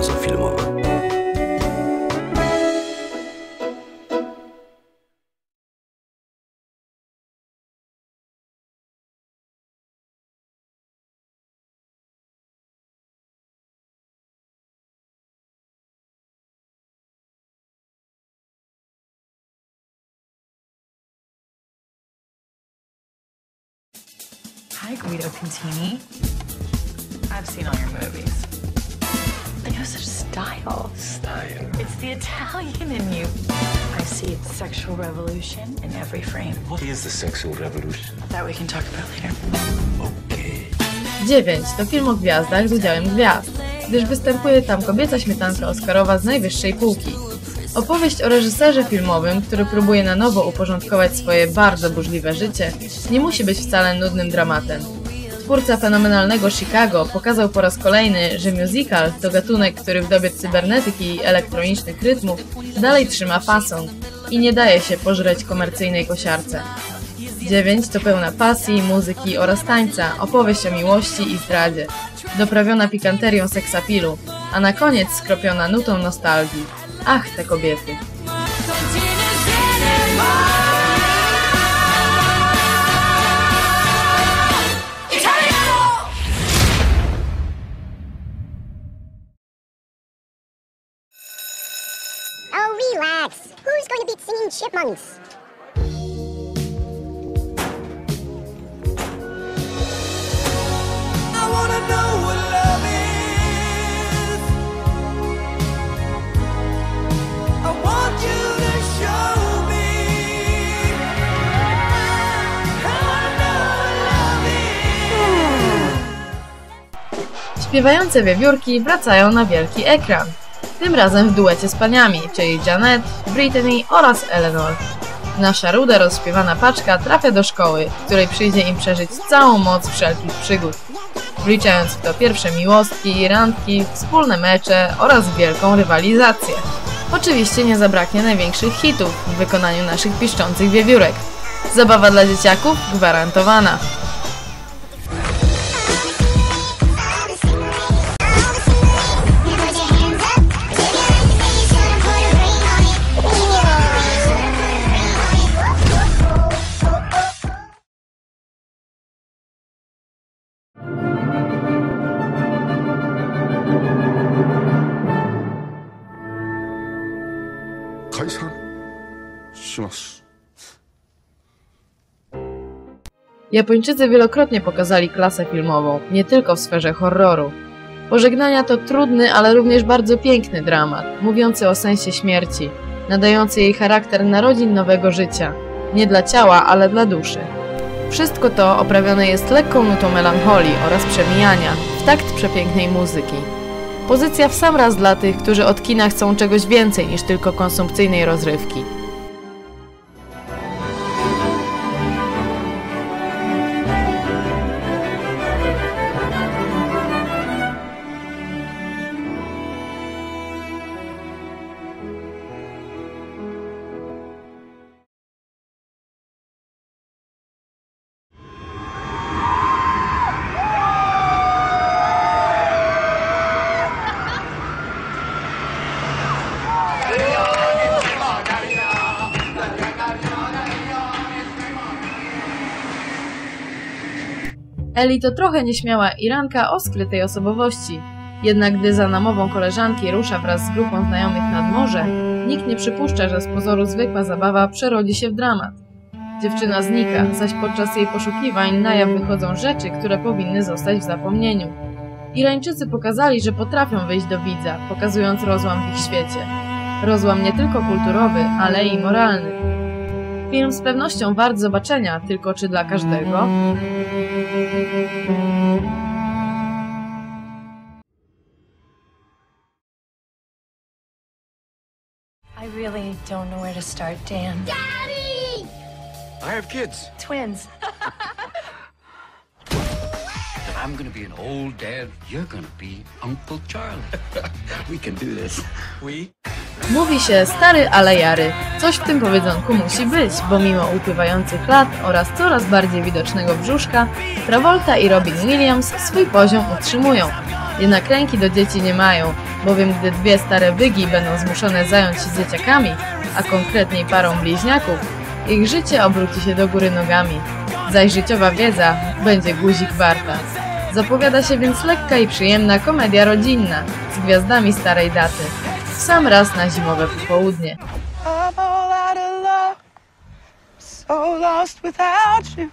baza filmowa. Hi, Guido Contini. I've seen all your movies. Style. Style. It's the Italian in you. I see sexual revolution in every frame. What is the sexual revolution? That we can talk about later. Okay. 9 to film o gwiazdach z udziałem gwiazd, gdyż występuje tam kobieca śmietanka Oscarowa z najwyższej półki. Opowieść o reżyserze filmowym, który próbuje na nowo uporządkować swoje bardzo burzliwe życie, nie musi być wcale nudnym dramatem. Twórca fenomenalnego Chicago pokazał po raz kolejny, że musical to gatunek, który w dobie cybernetyki i elektronicznych rytmów dalej trzyma fason i nie daje się pożreć komercyjnej kosiarce. 9 to pełna pasji, muzyki oraz tańca, opowieść o miłości i zdradzie, doprawiona pikanterią seksapilu, a na koniec skropiona nutą nostalgii. Ach, te kobiety. Relax. Who's going to beat singing chipmunks? I wanna know what love is. I want you to show me. I wanna know what love is. Śpiewające wiewiórki wracają na wielki ekran. Tym razem w duecie z paniami, czyli Janet, Brittany oraz Eleanor. Nasza ruda rozśpiewana paczka trafia do szkoły, w której przyjdzie im przeżyć całą moc wszelkich przygód. Wliczając w to pierwsze miłostki, randki, wspólne mecze oraz wielką rywalizację. Oczywiście nie zabraknie największych hitów w wykonaniu naszych piszczących wiewiórek. Zabawa dla dzieciaków gwarantowana. Japończycy wielokrotnie pokazali klasę filmową, nie tylko w sferze horroru. Pożegnania to trudny, ale również bardzo piękny dramat, mówiący o sensie śmierci, nadający jej charakter narodzin nowego życia, nie dla ciała, ale dla duszy. Wszystko to oprawione jest lekką nutą melancholii oraz przemijania, w takt przepięknej muzyki. Pozycja w sam raz dla tych, którzy od kina chcą czegoś więcej niż tylko konsumpcyjnej rozrywki. Eli to trochę nieśmiała Iranka o skrytej osobowości. Jednak gdy za namową koleżanki rusza wraz z grupą znajomych nad morze, nikt nie przypuszcza, że z pozoru zwykła zabawa przerodzi się w dramat. Dziewczyna znika, zaś podczas jej poszukiwań na jaw wychodzą rzeczy, które powinny zostać w zapomnieniu. Irańczycy pokazali, że potrafią wyjść do widza, pokazując rozłam w ich świecie. Rozłam nie tylko kulturowy, ale i moralny. Film z pewnością wart zobaczenia, tylko czy dla każdego? I really don't know where to start, Dan. Daddy! I have kids. Twins. I'm gonna be an old dad, you're gonna be Uncle Charlie. we can do this. We? Mówi się stary, ale jary. Coś w tym powiedzonku musi być, bo mimo upływających lat oraz coraz bardziej widocznego brzuszka, Travolta i Robin Williams swój poziom utrzymują. Jednak ręki do dzieci nie mają, bowiem gdy dwie stare wygi będą zmuszone zająć się dzieciakami, a konkretniej parą bliźniaków, ich życie obróci się do góry nogami. Zaś życiowa wiedza będzie guzik warta. Zapowiada się więc lekka i przyjemna komedia rodzinna z gwiazdami starej daty. Sam raz na zimowe popołudnie. I'm all out of love, so lost without you.